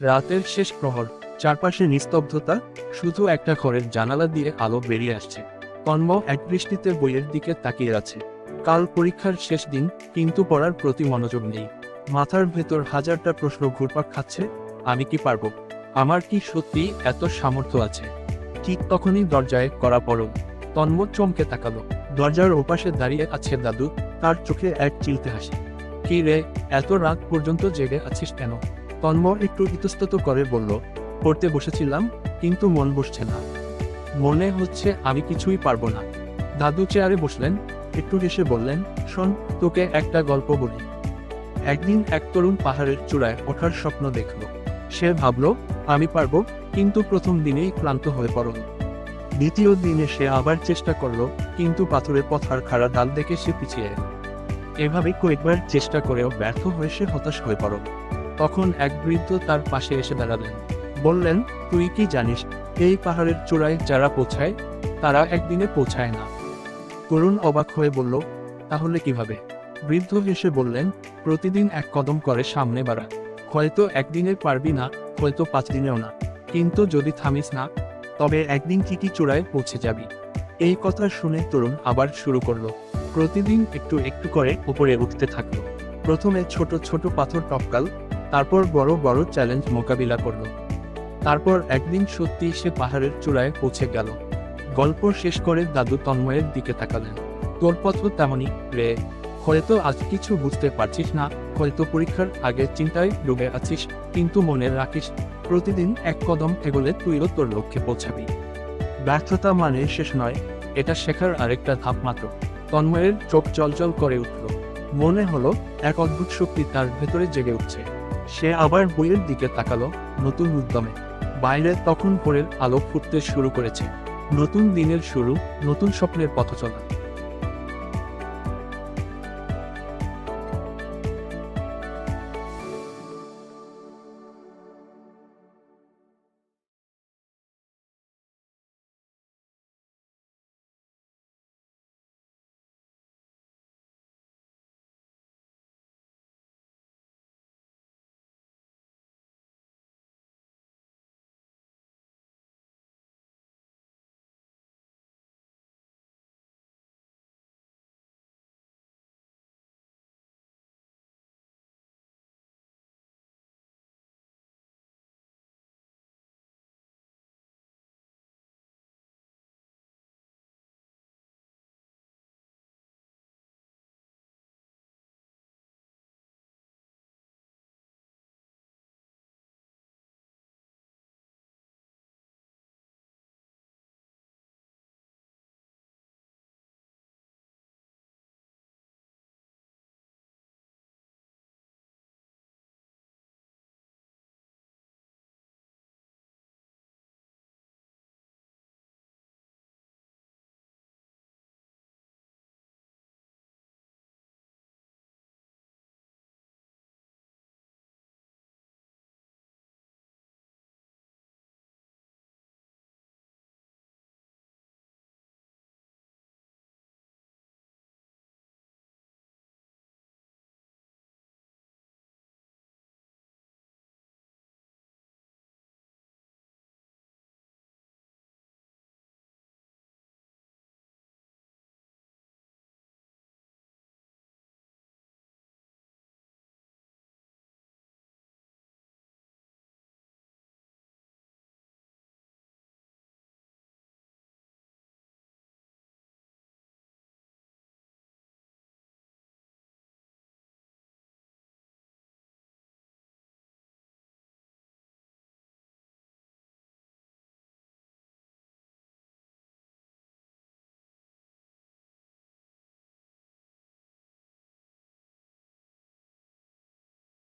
রাতের শেষ প্রহর, চারপাশে নিস্তব্ধতা, শুধু একটা ঘরের জানালা দিয়ে আলো বেরিয়ে আসছে। তন্ম এক দৃষ্টিতে বইয়ের দিকে তাকিয়ে আছে। কাল পরীক্ষার শেষ দিন, কিন্তু পড়ার প্রতি মনোযোগ নেই। মাথার ভেতর হাজারটা প্রশ্ন ঘুরপাক খাচ্ছে, আমি কি পারব? আমার কি সত্যি এত সামর্থ্য আছে? ঠিক তখনই দরজায় করা পড়ল তন্ম চমকে তাকালো। দরজার ওপাশে দাঁড়িয়ে আছে দাদু, তার চোখে এক চিলতে হাসি। কি রে, এত রাত পর্যন্ত জেগে আছিস কেন? তন্ম একটু ইতস্তত করে বলল, পড়তে বসেছিলাম, কিন্তু মন বসছে না। মনে হচ্ছে আমি কিছুই পারব না। দাদু চেয়ারে বসলেন, একটু হেসে বললেন, শোন, তোকে একটা গল্প বলি। একদিন এক তরুণ পাহাড়ের চূড়ায় ওঠার স্বপ্ন দেখল। সে ভাবলো, আমি পারব, কিন্তু প্রথম দিনেই ক্লান্ত হয়ে পড়ল দ্বিতীয় দিনে সে আবার চেষ্টা করল, কিন্তু পাথরের পথার খাড়া ডাল দেখে সে পিছিয়ে এভাবে কয়েকবার চেষ্টা করেও ব্যর্থ হয়ে সে হতাশ হয়ে পড়ল। তখন এক বৃদ্ধ তার পাশে এসে দাঁড়ালেন। বললেন, তুই কি জানিস, এই পাহাড়ের চূড়ায় যারা পৌঁছায়, তারা একদিনে পৌঁছায় না। করুণ অবাক হয়ে বলল, তাহলে কীভাবে? বৃদ্ধ হেসে বললেন, প্রতিদিন এক কদম করে সামনে বাড়া। হয়তো একদিনে পারবি না, হয়তো পাঁচ দিনেও না। কিন্তু যদি থামিস না, তবে একদিন ঠিকই চূড়ায় পৌঁছে যাবি? এই কথা শুনে তরুণ আবার শুরু করল। প্রতিদিন একটু একটু করে উপরে উঠতে থাকল। প্রথমে ছোট ছোট পাথর টপকাল তারপর বড় বড় চ্যালেঞ্জ মোকাবিলা করল। তারপর একদিন সত্যি সে পাহাড়ের চূড়ায় পৌঁছে গেল। গল্প শেষ করে দাদু তন্ময়ের দিকে তাকালেন। তোর পথ তেমনই, রে। হয়তো আজ কিছু বুঝতে পারছিস না, হয়তো পরীক্ষার আগে চিন্তায় ডুবে আছিস, কিন্তু মনে রাখিস, প্রতিদিন এক কদম এগোলে তুইও তোর লক্ষ্যে পৌঁছাবি। ব্যর্থতা মানে শেষ নয়, এটা শেখার আরেকটা ধাপ মাত্র। তন্ময়ের চোখ জলজল করে উঠল। মনে হলো, এক অদ্ভুত শক্তি তার ভেতরে জেগে উঠছে। সে আবার বইয়ের দিকে তাকালো নতুন উদ্যমে। বাইরে তখন ভোরের আলো ফুটতে শুরু করেছে। নতুন দিনের শুরু, নতুন স্বপ্নের পথ চলা